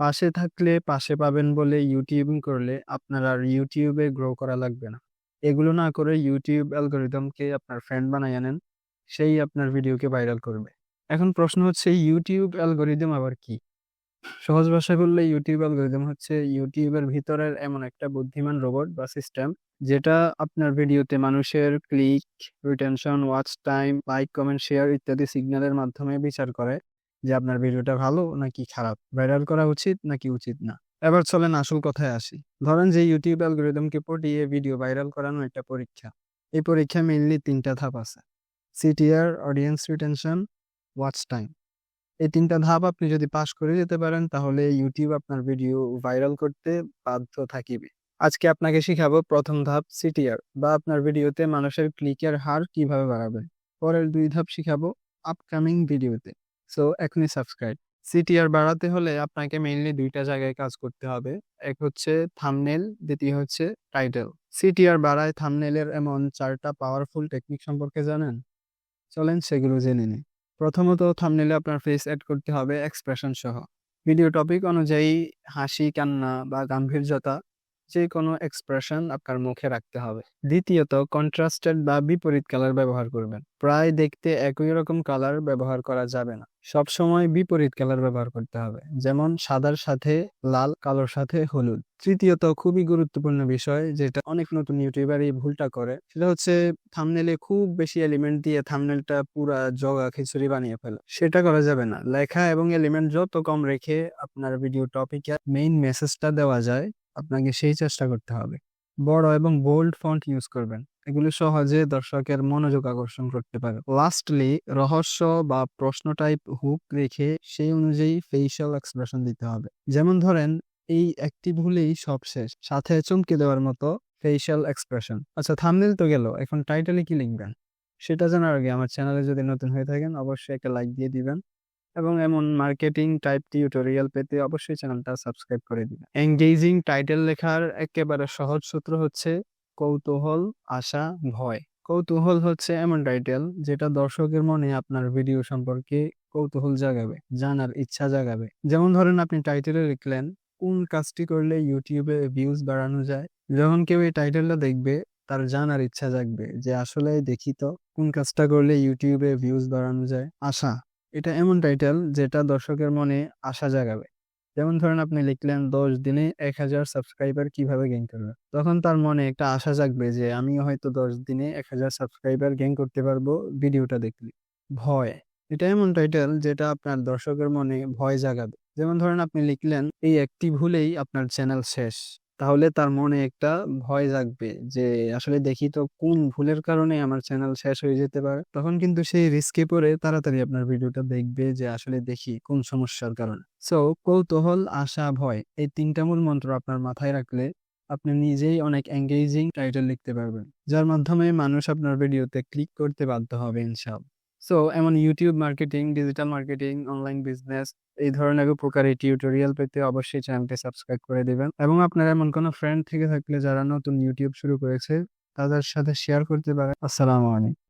পাশে থাকলে পাশে পাবেন বলে ইউটিউব করলে আপনার আর ইউটিউবে গ্রো করা লাগবে না। এগুলো না করে ইউটিউব অ্যালগরিদমকে আপনার ফ্রেন্ড বানাইয়া আনেন সেই আপনার ভিডিওকে ভাইরাল করবে। এখন প্রশ্ন হচ্ছে ইউটিউব অ্যালগোরিদম আবার কি? সহজ ভাষায় বললে ইউটিউব অ্যালগোরিদম হচ্ছে ইউটিউবের ভিতরের এমন একটা বুদ্ধিমান রোবট বা সিস্টেম যেটা আপনার ভিডিওতে মানুষের click, retention, watch time, like, comment, share ইত্যাদি সিগন্যালের মাধ্যমে বিচার করে যে আপনার ভিডিওটা ভালো নাকি খারাপ, ভাইরাল করা উচিত নাকি উচিত না। এবার চলেন আসল কথায় আসি। ধরেন যে ইউটিউব অ্যালগরিদমকে পটিয়ে ভিডিও ভাইরাল করানো একটা পরীক্ষা। এই পরীক্ষা মেইনলি তিনটা ধাপ আছে। CTR, audience retention, watch time. এই তিনটা ধাপ আপনি যদি পাশ করে যেতে পারেন তাহলে ইউটিউব আপনার ভিডিও ভাইরাল করতে বাধ্য থাকিবে। আজকে আপনাকে শিখাবো প্রথম ধাপ সিটিআর বা আপনার ভিডিওতে মানুষের ক্লিকের হার কীভাবে বাড়াবেন। পরের দুই ধাপ শিখাবো আপকামিং ভিডিওতে। সো এখনই সাবস্ক্রাইব। সিটিআর বাড়াতে হলে আপনাকে মেইনলি দুইটা জায়গায় কাজ করতে হবে। এক হচ্ছে থামনেল দ্বিতীয় হচ্ছে টাইটেল। সিটিআর বাড়ায় থামনেলের এমন চারটা পাওয়ারফুল টেকনিক সম্পর্কে জানেন? চলেন সেগুলো জেনে নিই। প্রথমত থামনেলে আপনার ফেস অ্যাড করতে হবে এক্সপ্রেশন সহ। ভিডিও টপিক অনুযায়ী হাসি, কান্না বা গাম্ভীর্যতা যে কোনো এক্সপ্রেশন আপনার মুখে রাখতে হবে। দ্বিতীয়ত কন্ট্রাস্টেড বা বিপরীত কালার ব্যবহার করবেন। প্রায় দেখতে একই রকম কালার ব্যবহার করা যাবে না। সবসময় বিপরীত কালার ব্যবহার করতে হবে। যেমন সাদার সাথে লাল, কালোর সাথে হলুদ। তৃতীয়ত খুবই গুরুত্বপূর্ণ বিষয় যেটা অনেক নতুন ইউটিউবার এই ভুলটা করে সেটা হচ্ছে থামনেলে খুব বেশি এলিমেন্ট দিয়ে থামনেলটা পুরা জগা খিচুড়ি বানিয়ে ফেলা। সেটা করা যাবে না। লেখা এবং এলিমেন্ট যত কম রেখে আপনার ভিডিও টপিকে মেইন মেসেজটা দেওয়া যায় আপনাকে সেই চেষ্টা করতে হবে। বড় এবং বোল্ড ফন্ট ইউজ করবেন। এগুলো সহজে দর্শকের মনোযোগ আকর্ষণ করতে পারে। লাস্টলি রহস্য বা প্রশ্ন টাইপ হুক রেখে সেই অনুযায়ী ফেসিয়াল এক্সপ্রেশন দিতে হবে। যেমন ধরেন, এই একটি ভুলেই সব শেষ। সাথে চমকে দেওয়ার মতো ফেসিয়াল এক্সপ্রেশন। আচ্ছা থাম্বনেল তো গেল। এখন টাইটেলে কি লিখবেন? সেটা জানার আগে আমার চ্যানেলে যদি নতুন হয়ে থাকেন, অবশ্যই একটা লাইক দিয়ে দিবেন। এবং এমন মার্কেটিং টাইপ টিউটোরিয়াল পেতে অবশ্যই চ্যানেলটা সাবস্ক্রাইব করে দিন এনগেজিং টাইটেল লেখার একেবারে সহজ সূত্র হচ্ছে কৌতূহল, আশা, ভয়। কৌতূহল হচ্ছে এমন টাইটেল যেটা দর্শকের মনে আপনার ভিডিও সম্পর্কে কৌতূহল জাগাবে, জানার ইচ্ছা জাগাবে। যেমন ধরেন আপনি টাইটেলে লিখলেন কোন কাজটি করলে ইউটিউবে ভিউজ বাড়ানো যায়? যখন কেউ এই টাইটেলটা দেখবে তার জানার ইচ্ছা জাগবে যে আসলে দেখি তো কোন কাজটা করলে ইউটিউবে ভিউজ বাড়ানো যায়? আশা এটা এমন টাইটেল যেটা দর্শকের মনে আশা জাগাবে। যেমন ধরেন আপনি লিখলেন ১০ দিনে ১০০০ সাবস্ক্রাইবার কীভাবে গেইন করবে তখন তার মনে একটা আশা জাগবে যে আমিও হয়তো ১০ দিনে ১০০০ সাবস্ক্রাইবার গেইন করতে পারব ভিডিওটা দেখলে। ভয় এটা এমন টাইটেল যেটা আপনার দর্শকের মনে ভয় জাগাবে। যেমন ধরেন আপনি লিখলেন, এই একটি ভুলেই আপনার চ্যানেল শেষ। তাহলে তার মনে একটা ভয় জাগবে যে আসলে দেখি তো কোন ভুলের কারণে আমার চ্যানেল শেষ হয়ে যেতে পারে। তখন কিন্তু সেই রিস্কে পড়ে তাড়াতাড়ি আপনার ভিডিওটা দেখবে যে আসলে দেখি কোন সমস্যার কারণে। সো কৌতূহল, আশা, ভয় এই তিনটা মূল মন্ত্র আপনার মাথায় রাখলে আপনি নিজেই অনেক এঙ্গেজিং টাইটেল লিখতে পারবেন। যার মাধ্যমে মানুষ আপনার ভিডিওতে ক্লিক করতে বাধ্য হবে ইনশাআল্লাহ। সো এমন YouTube marketing, digital marketing, online business এই ধরনের উপকারী টিউটোরিয়াল পেতে অবশ্যই চ্যানেলটি সাবস্ক্রাইব করে দেবেন এবং আপনারা এমন কোনো ফ্রেন্ড থেকে থাকলে যারা নতুন ইউটিউব শুরু করেছে তাদের সাথে শেয়ার করতে পারেন। আসসালামু আলাইকুম।